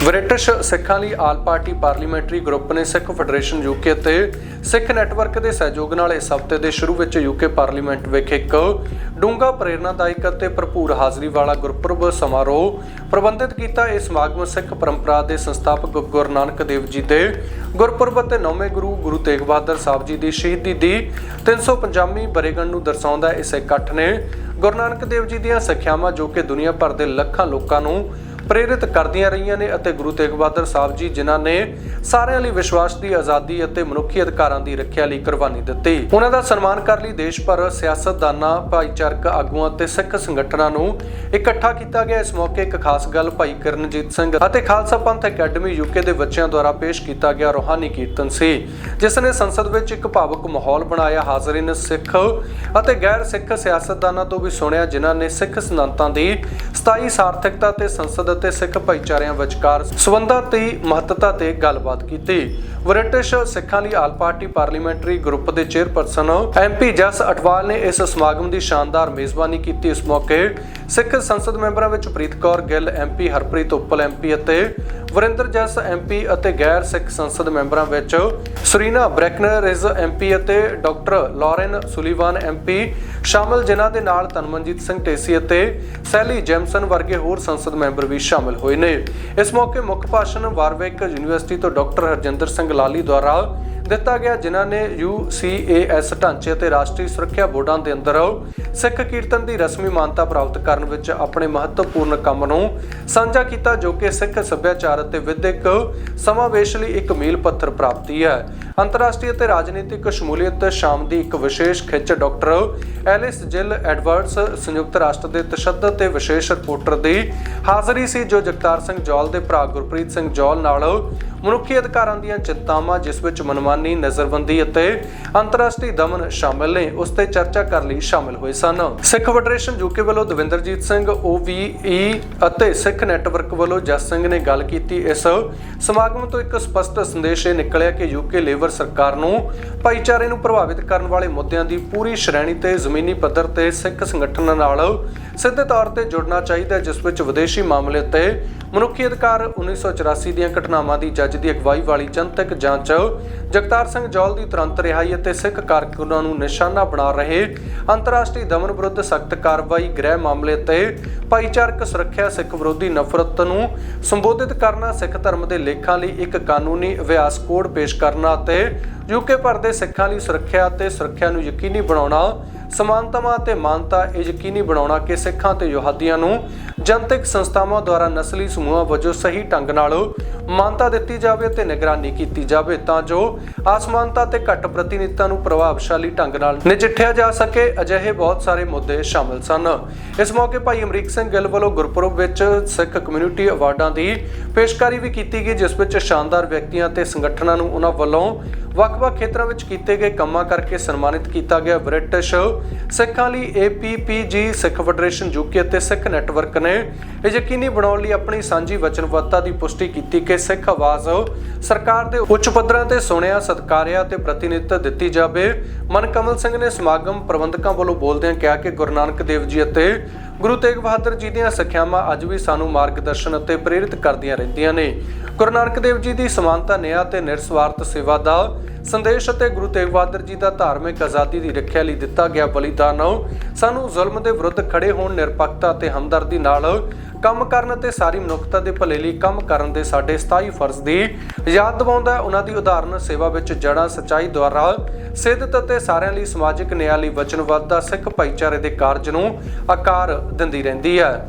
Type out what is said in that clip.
British ਸਿੱਖਾਂ ਲਈ all party parliamentary group ਨੇ ਸਿੱਖ ਫੈਡਰੇਸ਼ਨ ਯੂਕੇ ਤੇ ਸਿੱਖ ਨੈਟਵਰਕ ਦੇ ਸਹਿਯੋਗ ਨਾਲ ਇਸ ਹਫ਼ਤੇ ਦੇ ਸ਼ੁਰੂ ਵਿੱਚ ਯੂਕੇ ਪਾਰਲੀਮੈਂਟ ਵਿਖੇ ਇੱਕ ਡੂੰਘਾ ਪ੍ਰੇਰਨਾਦਾਇਕ ਅਤੇ ਭਰਪੂਰ ਹਾਜ਼ਰੀ ਵਾਲਾ ਗੁਰਪੁਰਬ ਸਮਾਰੋਹ ਪ੍ਰਬੰਧਿਤ ਕੀਤਾ ਇਹ ਸਮਾਗਮ ਸਿੱਖ ਪਰੰਪਰਾ ਦੇ ਸੰਸਥਾਪਕ ਗੁਰੂ ਨਾਨਕ ਦੇਵ ਜੀ ਦੇ ਗੁਰਪੁਰਬ ਅਤੇ ਨੌਵੇਂ ਗੁਰੂ ਗੁਰੂ ਤੇਗ ਬਹਾਦਰ ਸਾਹਿਬ ਜੀ ਦੀ ਸ਼ਹੀਦੀ ਦੀ 350ਵੀਂ ਬਰੇਗੰਢ ਨੂੰ ਦਰਸਾਉਂਦਾ ਇਸ ਇਕੱਠ ਨੇ ਗੁਰੂ ਨਾਨਕ ਦੇਵ ਜੀ ਦੀਆਂ ਸਿੱਖਿਆਵਾਂ ਜੋ ਕਿ ਦੁਨੀਆ ਭਰ ਦੇ ਲੱਖਾਂ ਲੋਕਾਂ ਨੂੰ ਪ੍ਰੇਰਿਤ ਕਰਦੀਆਂ ਰਹੀਆਂ ਨੇ ਅਤੇ ਗੁਰੂ ਤੇਗ ਬਹਾਦਰ ਸਾਹਿਬ ਜੀ, ਜਿਨ੍ਹਾਂ ਨੇ ਸਾਰਿਆਂ ਲਈ ਵਿਸ਼ਵਾਸ ਦੀ ਆਜ਼ਾਦੀ ਅਤੇ ਮਨੁੱਖੀ ਅਧਿਕਾਰਾਂ ਦੀ ਰੱਖਿਆ ਲਈ ਕੁਰਬਾਨੀ ਦਿੱਤੀ। ਉਹਨਾਂ ਦਾ ਸਨਮਾਨ ਕਰਨ ਲਈ ਦੇਸ਼ ਭਰ ਸਿਆਸਤਦਾਨਾਂ, ਭਾਈਚਾਰਕ ਆਗੂਆਂ ਅਤੇ ਸਿੱਖ ਸੰਗਠਨਾਂ ਨੂੰ ਇਕੱਠਾ ਕੀਤਾ ਗਿਆ। ਇਸ ਮੌਕੇ ਇੱਕ ਖਾਸ ਗੱਲ ਭਾਈ ਕਰਨਜੀਤ ਸਿੰਘ ਅਤੇ ਖਾਲਸਾ ਪੰਥ ਅਕੈਡਮੀ ਯੂਕੇ ਦੇ ਬੱਚਿਆਂ ਦੁਆਰਾ ਪੇਸ਼ ਕੀਤਾ ਗਿਆ ਰੋਹਾਨੀ ਕੀਰਤਨ ਸੀ, ਜਿਸ ਨੇ ਸੰਸਦ ਵਿੱਚ ਇੱਕ ਭਾਵਕ ਮਾਹੌਲ ਬਣਾਇਆ। ਹਾਜ਼ਰੀਨ ਸਿੱਖ ਅਤੇ ਗੈਰ ਸਿੱਖ ਸਿਆਸਤਦਾਨਾਂ ਤੋਂ ਵੀ ਸੁਣਿਆ, ਜਿਨ੍ਹਾਂ ਨੇ ਸਿੱਖ ਸਿਧਾਂਤਾਂ ਦੀ ਸਥਾਈ ਸਾਰਥਕਤਾ ਤੇ ਸੰਸਦ ਅਤੇ ਸਿੱਖ ਭਾਈਚਾਰਿਆਂ ਵਿਚਕਾਰ ਸਬੰਧਾਂ ਦੀ ਮਹੱਤਤਾ ਤੇ ਗੱਲਬਾਤ ਕੀਤੀ। ਬ੍ਰਿਟਿਸ਼ ਸਿੱਖਾਂ ਲਈ ਆਲ ਪਾਰਟੀ ਪਾਰਲੀਮੈਂਟਰੀ ਗਰੁੱਪ ਦੇ ਚੇਅਰਪਰਸਨ ਐਮਪੀ ਜਸ ਅਟਵਾਲ ਨੇ ਇਸ ਸਮਾਗਮ ਦੀ ਸ਼ਾਨਦਾਰ ਮੇਜ਼ਬਾਨੀ ਕੀਤੀ। ਇਸ ਮੌਕੇ ਸਿੱਖ ਸੰਸਦ ਮੈਂਬਰਾਂ ਵਿੱਚ ਪ੍ਰੀਤ ਕੌਰ ਗਿੱਲ ਐਮਪੀ ਹਰਪ੍ਰੀਤ ਉੱਪਲ ਐਮਪੀ ਅਤੇ ਵਰਿੰਦਰ ਜਸ ਐਮਪੀ ਅਤੇ ਗੈਰ ਸਿੱਖ ਸੰਸਦ ਮੈਂਬਰਾਂ ਵਿੱਚ ਸੁਰੀਨਾ ਬ੍ਰੈਕਨਰ ਇਜ਼ ਐਮਪੀ ਅਤੇ ਡਾਕਟਰ ਲਾਰੈਨ ਸੁਲੀਵਾਨ ਐਮਪੀ ਸ਼ਾਮਲ, ਜਿਨ੍ਹਾਂ ਦੇ ਨਾਲ ਤਨਮਨਜੀਤ ਸਿੰਘ ਢੇਸੀ ਅਤੇ ਸੈਲੀ ਜੈਮਸਨ ਵਰਗੇ ਹੋਰ ਸੰਸਦ ਮੈਂਬਰ ਵੀ ਸ਼ਾਮਲ ਹੋਏ ਨੇ। ਇਸ ਮੌਕੇ ਮੁੱਖ ਭਾਸ਼ਣ ਵਾਰਵੇਕ ਯੂਨੀਵਰਸਿਟੀ ਤੋਂ ਡਾਕਟਰ ਹਰਜਿੰਦਰ ਸਿੰਘ ਲਾਲੀ ਦੁਆਰਾ ਦਿੱਤਾ ਗਿਆ, ਜਿਨ੍ਹਾਂ ਨੇ UCAS ਢਾਂਚੇ ਅਤੇ ਰਾਸ਼ਟਰੀ ਸੁਰੱਖਿਆ ਬੋਰਡਾਂ ਦੇ ਅੰਦਰ ਸਿੱਖ ਕੀਰਤਨ ਦੀ ਰਸਮੀ ਮਾਨਤਾ ਪ੍ਰਾਪਤ ਕਰਨ ਵਿੱਚ ਆਪਣੇ ਮਹੱਤਵਪੂਰਨ ਕੰਮ ਨੂੰ ਸਾਂਝਾ ਕੀਤਾ, ਜੋ ਕਿ ਸਿੱਖ ਸੱਭਿਆਚਾਰ ਅਤੇ ਵਿਦਿਅਕ ਸਮਾਵੇਸ਼ ਲਈ ਇੱਕ ਮੀਲ ਪੱਥਰ ਪ੍ਰਾਪਤੀ ਹੈ। ਅੰਤਰਰਾਸ਼ਟਰੀ ਅਤੇ ਰਾਜਨੀਤਿਕ ਸ਼ਮੂਲੀਅਤ ਸ਼ਾਮ ਦੀ ਇੱਕ ਵਿਸ਼ੇਸ਼ ਖਿੱਚ ਡਾਕਟਰ ਐਲਿਸ ਜਿਲ ਐਡਵਰਡਸ ਸੰਯੁਕਤ ਰਾਸ਼ਟਰ ਦੇ ਤਸ਼ੱਦਦ ਤੇ ਵਿਸ਼ੇਸ਼ ਰਿਪੋਰਟਰ ਦੀ ਹਾਜ਼ਰੀ ਸੀ, ਜੋ ਜਗਤਾਰ ਸਿੰਘ ਜੌਲ ਦੇ ਭਰਾ ਗੁਰਪ੍ਰੀਤ ਸਿੰਘ ਜੌਲ ਨਾਲ ਮਨੁੱਖੀ ਅਧਿਕਾਰਾਂ ਦੀਆਂ ਚਿੰਤਾਵਾਂ ਜਿਸ ਵਿੱਚ ਮਨਮਾਨੀ ਨਜ਼ਰਬੰਦੀ ਅਤੇ ਅੰਤਰਰਾਸ਼ਟਰੀ ਦਮਨ ਸ਼ਾਮਲ ਨੇ ਉਸ ਤੇ ਚਰਚਾ ਕਰਨ ਲਈ ਸ਼ਾਮਲ ਹੋਏ ਸਨ। ਸਿੱਖ ਫੈਡਰੇਸ਼ਨ ਯੂਕੇ ਵੱਲੋਂ ਦਵਿੰਦਰਜੀਤ ਸਿੰਘ OVE ਅਤੇ ਸਿੱਖ ਨੈਟਵਰਕ ਵੱਲੋਂ ਜਸ ਸਿੰਘ ਨੇ ਗੱਲ ਕੀਤੀ। ਇਸ ਸਮਾਗਮ ਤੋਂ ਇੱਕ ਸਪਸ਼ਟ ਸੰਦੇਸ਼ ਇਹ ਨਿਕਲਿਆ ਕਿ ਯੂਕੇ ਲੇਬਰ ਸਰਕਾਰ ਨੂੰ ਭਾਈਚਾਰੇ ਨੂੰ ਪ੍ਰਭਾਵਿਤ ਕਰਨ ਵਾਲੇ ਮੁੱਦਿਆਂ ਦੀ ਪੂਰੀ ਸ਼੍ਰੇਣੀ ਤੇ ਜ਼ਮੀਨੀ ਪੱਧਰ ਤੇ ਸਿੱਖ ਸੰਗਠਨਾਂ ਨਾਲ ਸਿੱਧੇ ਤੌਰ ਤੇ ਜੁੜਨਾ ਚਾਹੀਦਾ ਹੈ, ਜਿਸ ਵਿੱਚ ਵਿਦੇਸ਼ੀ ਮਾਮਲੇ ਤੇ ਮਨੁੱਖੀ ਅਧਿਕਾਰ 1984 ਦੀਆਂ ਘਟਨਾਵਾਂ ਦੀ ਜੱਜ ਦੀ ਅਗਵਾਈ ਵਾਲੀ ਜਨਤਕ ਜਾਂਚ। ਜਗਤਾਰ ਸਿੰਘ ਜੌਲ ਦੀ ਤੁਰੰਤ ਰਿਹਾਈ ਅਤੇ ਸਿੱਖ ਕਾਰਕੁਨਾਂ ਨੂੰ ਨਿਸ਼ਾਨਾ ਬਣਾ ਰਹੇ ਅੰਤਰਰਾਸ਼ਟਰੀ ਦਮਨ ਵਿਰੁੱਧ ਸਖਤ ਕਾਰਵਾਈ ਗ੍ਰਹਿ ਮਾਮਲੇ ਤੇ ਭਾਈਚਾਰਕ ਸੁਰੱਖਿਆ ਸਿੱਖ ਵਿਰੋਧੀ ਨਫ਼ਰਤ ਨੂੰ ਸੰਬੋਧਿਤ ਕਰਨਾ, ਸਿੱਖ ਧਰਮ ਦੇ ਲੇਖਾਂ ਲਈ ਇੱਕ ਕਾਨੂੰਨੀ ਅਭਿਆਸ ਕੋਡ ਪੇਸ਼ ਕਰਨਾ ਅਤੇ ਯੂਕੇ ਭਰ ਦੇ ਸਿੱਖਾਂ ਲਈ ਸੁਰੱਖਿਆ ਅਤੇ ਸੁਰੱਖਿਆ ਨੂੰ ਯਕੀਨੀ ਬਣਾਉਣਾ ਸਮਾਨਤਾਵਾਂ ਅਤੇ ਮਾਨਤਾ ਇਹ ਯਕੀਨੀ ਬਣਾਉਣਾ ਕਿ ਸਿੱਖਾਂ ਤੇ ਯਹੂਦੀਆਂ ਨੂੰ ਜਨਤਕ ਸੰਸਥਾਵਾਂ ਦੁਆਰਾ ਨਸਲੀ ਸਮੂਹਾਂ ਵਜੋਂ ਸਹੀ ਢੰਗ ਨਾਲ ਮਾਨਤਾ ਦਿੱਤੀ ਜਾਵੇ ਅਤੇ ਨਿਗਰਾਨੀ ਕੀਤੀ ਜਾਵੇ ਤਾਂ ਜੋ ਅਸਮਾਨਤਾ ਤੇ ਘੱਟ ਪ੍ਰਤੀਨਿਧਤਾ ਨੂੰ ਪ੍ਰਭਾਵਸ਼ਾਲੀ ਢੰਗ ਨਾਲ ਨਜਿੱਠਿਆ ਜਾ ਸਕੇ। ਅਜਿਹੇ ਬਹੁਤ ਸਾਰੇ ਮੁੱਦੇ ਸ਼ਾਮਲ ਸਨ। ਇਸ ਮੌਕੇ ਭਾਈ ਅਮਰੀਕ ਸਿੰਘ ਗਿੱਲ ਵੱਲੋਂ ਗੁਰਪੁਰਬ ਵਿੱਚ ਸਿੱਖ ਕਮਿਊਨਿਟੀ ਅਵਾਰਡਾਂ ਦੀ ਪੇਸ਼ਕਾਰੀ ਵੀ ਕੀਤੀ ਗਈ, ਜਿਸ ਵਿੱਚ ਸ਼ਾਨਦਾਰ ਵਿਅਕਤੀਆਂ ਤੇ ਸੰਗਠਨਾਂ ਨੂੰ ਉਹਨਾਂ ਵੱਲੋਂ ਵੱਖ-ਵੱਖ ਖੇਤਰਾਂ ਵਿੱਚ ਕੀਤੇ ਗਏ ਕੰਮਾਂ ਕਰਕੇ ਸਨਮਾਨਿਤ ਕੀਤਾ ਗਿਆ ਬ੍ਰਿਟਿਸ਼ ਸਿੱਖਾਂ ਲਈ APPG ਸਿੱਖ ਫੈਡਰੇਸ਼ਨ ਯੂਕੇ ਅਤੇ ਸਿੱਖ ਨੈਟਵਰਕ ਨੇ ਇਹ ਯਕੀਨੀ ਬਣਾਉਣ ਲਈ ਆਪਣੀ ਸਾਂਝੀ ਵਚਨਬੱਧਤਾ ਦੀ ਪੁਸ਼ਟੀ ਕੀਤੀ ਕਿ ਸਿੱਖ ਆਵਾਜ਼ ਸਰਕਾਰ ਦੇ ਉੱਚ ਪੱਧਰਾਂ ਤੇ ਸੁਣਿਆ, ਸਤਕਾਰਿਆ ਤੇ ਪ੍ਰਤੀਨਿਧਤਾ ਦਿੱਤੀ ਜਾਵੇ। ਮਨਕਮਲ ਸਿੰਘ ਨੇ ਸਮਾਗਮ ਪ੍ਰਬੰਧਕਾਂ ਵੱਲੋਂ ਬੋਲਦਿਆਂ ਕਿਹਾ ਕਿ ਗੁਰੂ ਨਾਨਕ ਦੇਵ ਜੀ ਅਤੇ ਗੁਰੂ ਤੇਗ ਬਹਾਦਰ ਜੀ ਦੀਆਂ ਸਿੱਖਿਆਵਾਂ ਅੱਜ ਵੀ ਸਾਨੂੰ ਮਾਰਗਦਰਸ਼ਨ ਅਤੇ ਪ੍ਰੇਰਿਤ ਕਰਦੀਆਂ ਰਹਿੰਦੀਆਂ ਨੇ। ਗੁਰੂ ਨਾਨਕ ਦੇਵ ਜੀ ਦੀ ਸਮਾਨਤਾ, ਨਿਆਂ ਤੇ ਨਿਰਸਵਾਰਥ ਸੇਵਾ ਦਾ ਸੰਦੇਸ਼ ਅਤੇ ਗੁਰੂ ਤੇਗ ਬਹਾਦਰ ਜੀ ਦਾ ਧਾਰਮਿਕ ਆਜ਼ਾਦੀ ਦੀ ਰੱਖਿਆ ਲਈ ਦਿੱਤਾ ਗਿਆ ਬਲੀਦਾਨ ਸਾਨੂੰ ਜ਼ੁਲਮ ਦੇ ਵਿਰੁੱਧ ਖੜੇ ਹੋਣ ਨਿਰਪੱਖਤਾ ਅਤੇ ਹਮਦਰਦੀ ਨਾਲ ਕੰਮ ਕਰਨ ਅਤੇ ਸਾਰੀ ਮਨੁੱਖਤਾ ਦੇ ਭਲੇ ਲਈ ਕੰਮ ਕਰਨ ਦੇ ਸਾਡੇ ਸਥਾਈ ਫਰਜ਼ ਦੀ ਯਾਦ ਦਿਵਾਉਂਦਾ ਹੈ। ਉਹਨਾਂ ਦੀ ਉਦਾਹਰਨ ਸੇਵਾ ਵਿੱਚ ਜੜਾ ਸਚਾਈ ਦੁਆਰਾ ਸਿੱਧਤ ਅਤੇ ਸਾਰਿਆਂ ਲਈ ਸਮਾਜਿਕ ਨਿਆਂ ਲਈ ਵਚਨਬੱਧਤਾ ਸਿੱਖ ਭਾਈਚਾਰੇ ਦੇ ਕਾਰਜ ਨੂੰ ਆਕਾਰ ਦਿੰਦੀ ਰਹਿੰਦੀ ਹੈ।